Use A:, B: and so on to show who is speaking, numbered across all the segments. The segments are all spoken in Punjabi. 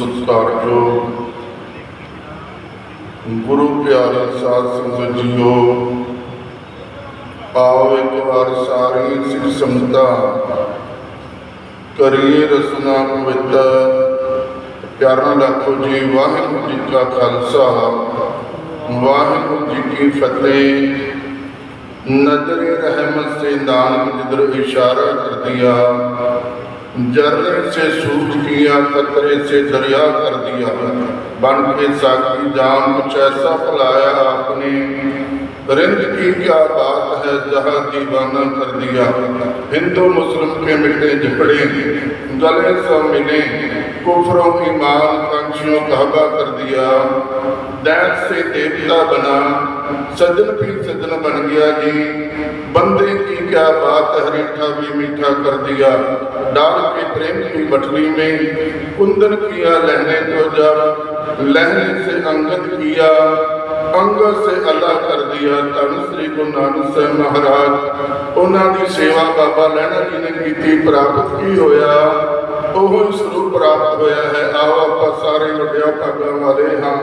A: ਸਤਿਕਾਰਯੋਗ ਗੁਰੂ ਪਿਆਰੇ ਸਾਧ ਸੰਗਤ ਜੀਓ, ਆਓ ਇੱਕ ਵਾਰ ਸਾਰੀ ਸਿੱਖ ਸੰਗਤਾਂ ਕਰੀਏ ਰਸਨਾ ਪਵਿੱਤਰ ਪਿਆਰਾ ਲੱਖੋ ਜੀ ਵਾਹਿਗੁਰੂ ਜੀ ਕਾ ਖਾਲਸਾ, ਵਾਹਿਗੁਰੂ ਜੀ ਕੀ ਫਤਿਹ। ਨਦਰ ਰਹਿਮਤ ਸੇ ਦਾਨ ਜਿਦਰ ਇਸ਼ਾਰਾ ਕਰਦਿਆ दिया से सूझ किया, खतरे से दरिया कर दिया। बन के साकी जान कुछ ऐसा फैलाया आपने। रिंद की क्या बात है, जहाँ दीवाना कर दिया। हिंदू मुस्लिम के मिटे झगड़े, गले सब मिले। कुफरों की ईमान कांक्षियों कहबा कर दिया। दैत से देवता बना सज्जन भी सज्जन बन गया जी। बंदे की क्या बात है रीठा भी मीठा कर दिया डाल के प्रेम की बटली में कुंदन किया लहने को जब लहने से अंगद किया ਅੰਗਦ ਸੇ ਅੱਲਾ ਕਰ ਦਿਆ ਧੰਨ ਸ੍ਰੀ ਗੁਰੂ ਨਾਨਕ ਸਾਹਿਬ ਮਹਾਰਾਜ ਉਹਨਾਂ ਦੀ ਸੇਵਾ ਬਾਬਾ ਲਹਿਣਾ ਜੀ ਨੇ ਕੀਤੀ ਪ੍ਰਾਪਤ ਕੀ ਹੋਇਆ ਉਹ ਹੀ ਸਰੂਪ ਪ੍ਰਾਪਤ ਹੋਇਆ ਹੈ। ਆਓ ਆਪਾਂ ਸਾਰੇ ਵੱਡਿਆ ਭਾਗਾਂ ਵਾਲੇ ਹਾਂ।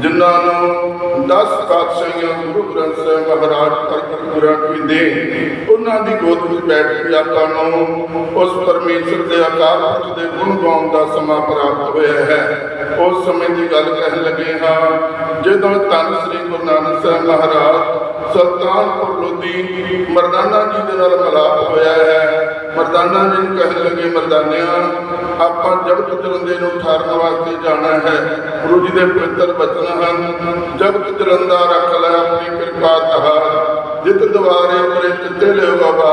A: ਜਿਨ੍ਹਾਂ ਨੂੰ 10 ਪਾਤਸ਼ਾਹੀਆਂ ਗੁਰੂ ਗ੍ਰੰਥ ਸਾਹਿਬ ਮਹਾਰਾਜ ਪ੍ਰਗਟ ਗੁਰਾਂ ਕੀ ਦੇ ਉਹਨਾਂ ਦੀ ਗੋਦ ਵਿੱਚ ਬੈਠ ਕੇ ਆਪਾਂ ਨੂੰ ਉਸ ਪਰਮੇਸ਼ਰ ਦੇ ਆਕਾਰ ਪੁਰਖ ਦੇ ਗੁਣ ਗਾਉਣ ਦਾ ਸਮਾਂ ਪ੍ਰਾਪਤ ਹੋਇਆ ਹੈ। ਉਸ ਸਮੇਂ ਦੀ ਗੱਲ ਕਹਿਣ ਲੱਗੇ ਹਾਂ, ਜਦੋਂ ਧੰਨ ਸ੍ਰੀ ਗੁਰੂ ਨਾਨਕ ਸਾਹਿਬ ਮਹਾਰਾਜ ਸੁਲਤਾਨਪੁਰ ਲੋਧੀ ਮਰਦਾਨਾ ਜੀ ਦੇ ਨਾਲ ਮਿਲਾਪ ਹੋਇਆ ਹੈ ਮਰਦਾਨਾ ਜੀ ਨੂੰ ਕਹਿਣ ਲੱਗੇ, ਮਰਦਾਨਿਆਂ, ਆਪਾਂ ਜਗਤ ਜਲੰਦੇ ਨੂੰ ਠਾਰਨ ਵਾਸਤੇ ਜਾਣਾ ਹੈ। ਗੁਰੂ ਜੀ ਦੇ ਪਵਿੱਤਰ ਬਚਨ ਹਨ ਜਗਤ ਜਲੰਦਾ ਰੱਖ ਲੈ ਆਪਣੀ ਕਿਰਪਾ ਤਹਾਰ ਜਿਤ ਦਵਾਰੇ ਉਪਰੇ ਚਿੱਤੇ ਲਿਓ ਬਾਬਾ।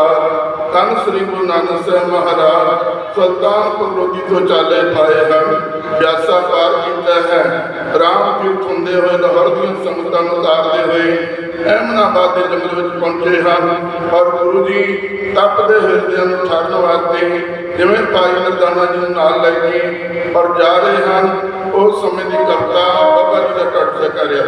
A: ਧੰਨ ਸ੍ਰੀ ਗੁਰੂ ਨਾਨਕ ਸਾਹਿਬ ਮਹਾਰਾਜ ਸੁਲਤਾਨਪੁਰ ਲੋਧੀ ਤੋਂ ਚਾਲੇ ਪਾਏ ਹਨ। ਵਿਆਸਾ ਪਾਰ ਕੀਤਾ ਹੈ। ਰਾਮ ਤੀਰਥ ਹੁੰਦੇ ਹੋਏ ਲਾਹੌਰ ਦੀਆਂ ਸੰਗਤਾਂ ਨੂੰ ਉਤਾਰਦੇ ਹੋਏ ਅਹਿਮਦਾਬਾਦ ਦੇ ਜੰਗਲ ਵਿੱਚ ਪਹੁੰਚੇ ਹਨ ਔਰ ਗੁਰੂ ਜੀ ਤਪਦੇ ਹਿਰਦਿਆਂ ਨੂੰ ਛੱਡਣ ਵਾਸਤੇ ਜਿਵੇਂ ਭਾਈ ਮਰਦਾਨਾ ਜੀ ਨੂੰ ਨਾਲ ਲੈ ਕੇ ਔਰ ਜਾ ਰਹੇ ਹਨ, ਉਸ ਸਮੇਂ ਦੀ ਕਵਿਤਾ ਬਾਬਾ ਜੀ ਦਾ ਟੱਟ ਸੇ ਕਰਿਆ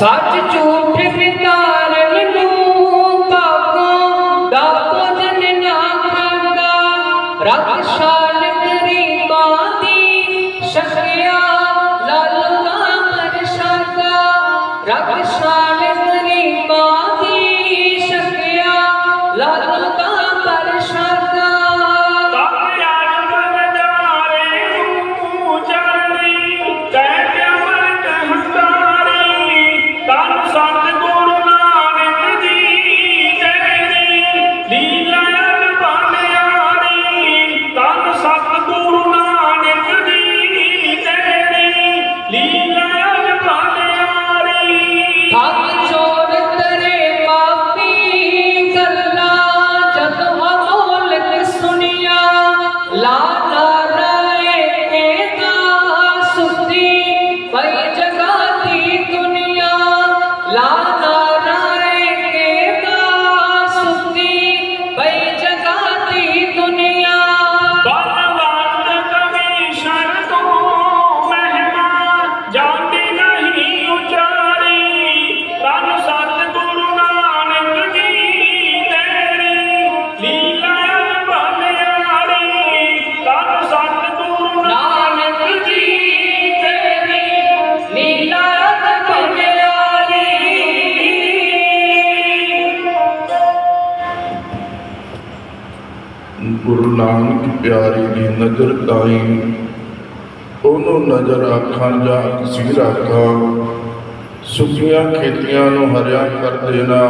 B: ਸੱਚ ਝੂਠ
A: ਨਾਨਕ ਪਿਆਰੀ ਦੀ ਨਜ਼ਰ ਤਾਈ, ਉਹਨੂੰ ਨਜ਼ਰ ਆਖਾਂ ਜਾਂ ਕਸੀਰ ਆਖਾਂ, ਸੁੱਕੀਆਂ ਖੇਤੀਆਂ ਨੂੰ ਹਰਿਆ ਕਰ ਦੇਣਾ